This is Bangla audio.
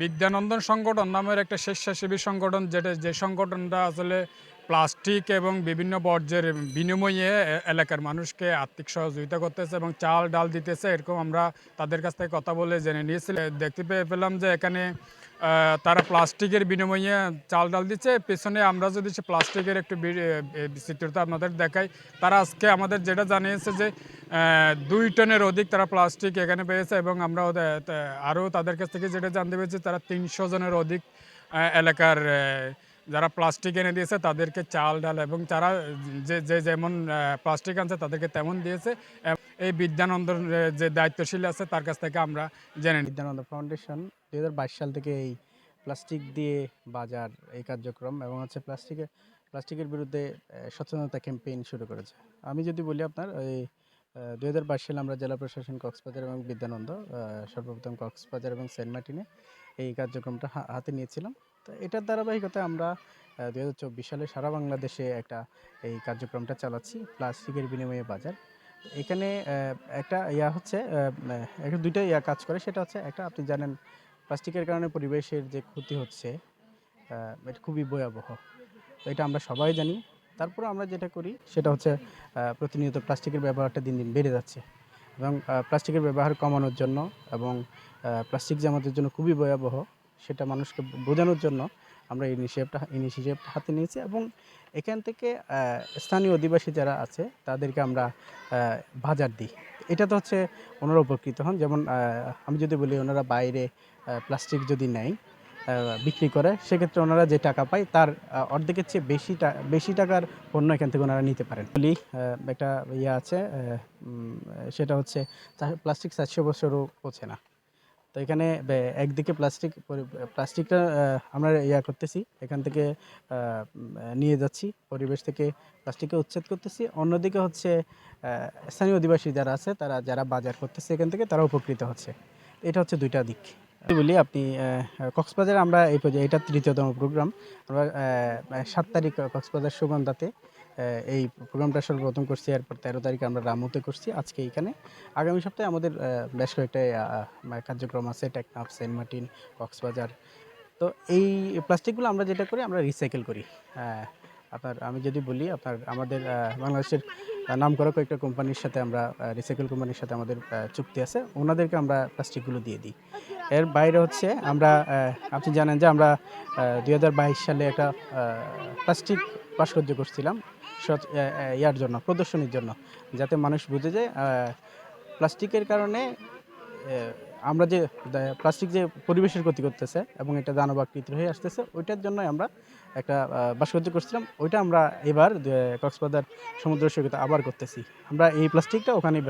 বিদ্যানন্দন সংগঠন নামের একটা স্বেচ্ছাসেবী সংগঠন, যেটা যে সংগঠনটা আসলে প্লাস্টিক এবং বিভিন্ন বর্জ্যের বিনিময়ে এলাকার মানুষকে আর্থিক সহযোগিতা করতেছে এবং চাল ডাল দিতেছে, এরকম আমরা তাদের কাছ থেকে কথা বলে জেনে নিয়েছিলাম দেখতে পেয়ে পেলাম যে এখানে তারা প্লাস্টিকের বিনিময়ে চাল ডাল দিচ্ছে। পেছনে আমরা যদি সে প্লাস্টিকের একটু চিত্রটা আপনাদের দেখাই, তারা আজকে আমাদের যেটা জানিয়েছে যে দুই টনের অধিক তারা প্লাস্টিক এখানে পেয়েছে এবং আমরা আরও তাদের কাছ থেকে যেটা জানতে পেরেছি, তারা তিনশো জনের অধিক এলাকার যারা প্লাস্টিক এনে দিয়েছে, তাদেরকে চাল ডাল এবং তারা যে যেমন প্লাস্টিক আনছে, তাদেরকে তেমন দিয়েছে। এই বিদ্যানন্দন আহ, যে দায়িত্বশীল আছে তার কাছ থেকে আমরা জেনে বিদ্যানন্দ ফাউন্ডেশন দুই হাজার বাইশ সাল থেকে এই প্লাস্টিক দিয়ে বাজার এই কার্যক্রম এবং হচ্ছে প্লাস্টিকের প্লাস্টিকের বিরুদ্ধে সচেতনতা ক্যাম্পেইন শুরু করেছে। আমি যদি বলি আপনার এই দুই হাজার বাইশ সালে আমরা জেলা প্রশাসন কক্সবাজার এবং বিদ্যানন্দ সর্বপ্রথম কক্সবাজার এবং সেন্ট মার্টিনে এই কার্যক্রমটা হাতে নিয়েছিলাম। তো এটার ধারাবাহিকতায় আমরা দুই হাজার চব্বিশ সালে সারা বাংলাদেশে একটা এই কার্যক্রমটা চালাচ্ছি প্লাস্টিকের বিনিময়ে বাজার। এখানে একটা ইয়া হচ্ছে একটা দুইটা ইয়া কাজ করে। সেটা হচ্ছে, একটা আপনি জানেন, প্লাস্টিকের কারণে পরিবেশের যে ক্ষতি হচ্ছে এটা খুবই ভয়াবহ। এটা আমরা সবাই জানি। তারপরে আমরা যেটা করি, সেটা হচ্ছে প্রতিনিয়ত প্লাস্টিকের ব্যবহারটা দিন দিন বেড়ে যাচ্ছে। এবং প্লাস্টিকের ব্যবহার কমানোর জন্য এবং প্লাস্টিক যে আমাদের জন্য খুবই ভয়াবহ, সেটা মানুষকে বোঝানোর জন্য আমরা এই ইনিশিয়েটিভটা ইনিশিয়েটিভটা হাতে নিয়েছি এবং এখান থেকে স্থানীয় অধিবাসী যারা আছে, তাদেরকে আমরা বাজার দিই। এটা তো হচ্ছে ওনারা উপকৃত হন। যেমন আমি যদি বলি ওনারা বাইরে প্লাস্টিক যদি নেয় বিক্রি করে, সেক্ষেত্রে ওনারা যে টাকা পায়, তার অর্ধেকের চেয়ে বেশি বেশি টাকার পণ্য এখান থেকে ওনারা নিতে পারেন। বলি একটা ইয়ে আছে সেটা হচ্ছে প্লাস্টিক চারশো বছরও পৌঁছে না। তো এখানে একদিকে প্লাস্টিক প্লাস্টিকটা আমরা ইয়া করতেছি, এখান থেকে নিয়ে যাচ্ছি, পরিবেশ থেকে প্লাস্টিককে উচ্ছেদ করতেছি। অন্যদিকে হচ্ছে স্থানীয় অধিবাসী যারা আছে, তারা, যারা বাজার করতেছে এখান থেকে তারা উপকৃত হচ্ছে। এটা হচ্ছে দুইটা দিক। বলি, আপনি কক্সবাজারে আমরা এই এটা তৃতীয়তম প্রোগ্রাম আমরা সাত তারিখ কক্সবাজার সুগন্ধাতে এই প্রোগ্রামটা সর্বপ্রথম করছি। এরপর তেরো তারিখে আমরা রামুতে করছি আজকে এইখানে আগামী সপ্তাহে আমাদের বেশ কয়েকটা কার্যক্রম আছে টেকনাফ সেন্ট মার্টিন কক্সবাজার। তো এই প্লাস্টিকগুলো আমরা যেটা করি আমরা রিসাইকেল করি। আপনার আমি যদি বলি আপনার আমাদের বাংলাদেশের আহ, নামকরা কয়েকটা কোম্পানির সাথে আমরা রিসাইকেল কোম্পানির সাথে আমাদের চুক্তি আছে। ওনাদেরকে আমরা প্লাস্টিকগুলো দিয়ে দিই। এর বাইরে হচ্ছে আমরা আপনি জানেন যে আমরা দুই হাজার বাইশ সালে একটা প্লাস্টিক ভাস্কর্য করছিলাম। ইয়ার জন্য, প্রদর্শনীর জন্য, যাতে মানুষ বুঝে যে প্লাস্টিকের কারণে আমরা যে প্লাস্টিক যে পরিবেশের ক্ষতি করতেছে এবং এটা দানব আকৃতির হয়ে আসতেছে, ওইটার জন্য আমরা একটা ভাস্কর্য করছিলাম। ওইটা আমরা এবার কক্সবাজার সমুদ্র সৈকতে আবার করতেছি। আমরা এই প্লাস্টিকটা ওখানেই